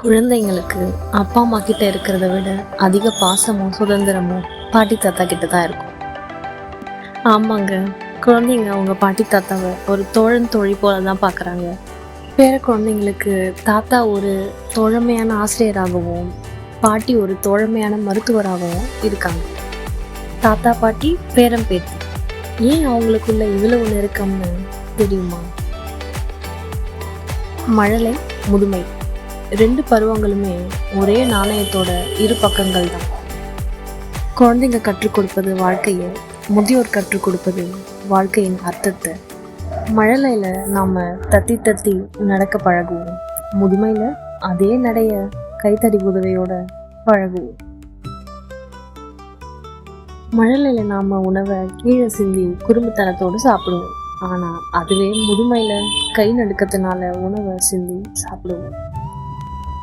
குழந்தைங்களுக்கு அப்பா அம்மா கிட்ட இருக்கிறத விட அதிக பாசமும் சுதந்திரமும் பாட்டி தாத்தா கிட்ட தான் இருக்கும். ஆமாங்க குழந்தைங்க அவங்க பாட்டி தாத்தாவை ஒரு தோழன் தோழி போல தான் பார்க்குறாங்க பேர குழந்தைங்களுக்கு தாத்தா ஒரு தோழமையான ஆசிரியராகவும் பாட்டி ஒரு தோழமையான மருத்துவராகவும் இருக்காங்க. தாத்தா பாட்டி பேரம் பேத்தி. ஏன் அவங்களுக்குள்ள இவ்வளவு நெருக்கம்னு தெரியுமா? மழலை முதுமை ரெண்டு பருவங்களுமே ஒரே நாணயத்தோட இரு பக்கங்கள் தான். குழந்தைங்க கற்றுக் கொடுப்பது வாழ்க்கையை முதியோர் கற்றுக் கொடுப்பது வாழ்க்கையின் அர்த்தத்தை. மழலையில நாம தத்தி தத்தி நடக்க பழகுவோம். முதுமையில அதே நடைய கைத்தடி உதவியோட பழகுவோம். மழலையில் நாம் உணவை கீழே சிந்தி குறும்புத்தனத்தோடு சாப்பிடுவோம். ஆனால் அதுவே முதுமையில் கை நடுக்கத்தினால உணவை சிந்தி சாப்பிடுவோம்.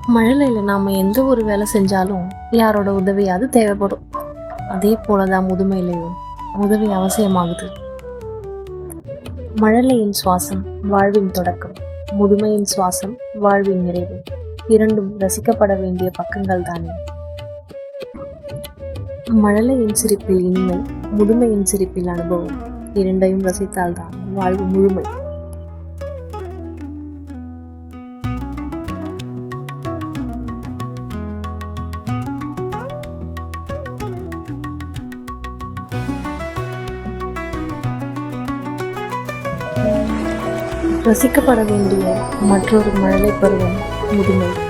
மழலையில் நாம் எந்த ஒரு வேலை செஞ்சாலும் யாரோட உதவியாவது தேவைப்படும். அதே போல தான் முதுமையிலையும் உதவி அவசியமாகுது. மழலையின் சுவாசம் வாழ்வின் தொடக்கம். முதுமையின் சுவாசம் வாழ்வின் நிறைவு. இரண்டும் ரசிக்கப்பட வேண்டிய பக்கங்கள் தானே. மழலையின் சிரிப்பில் இனிமை முதுமையின் சிரிப்பில் அனுபவம். இரண்டையும் ரசித்தால்தான் வாழ்வு முழுமை. ரசிக்கப்பட வேண்டிய மற்றொரு மழலை பருவம் முதுமை.